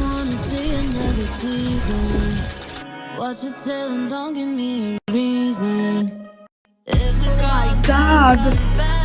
wanna see another season. What you telling don't give me a reason. If the god.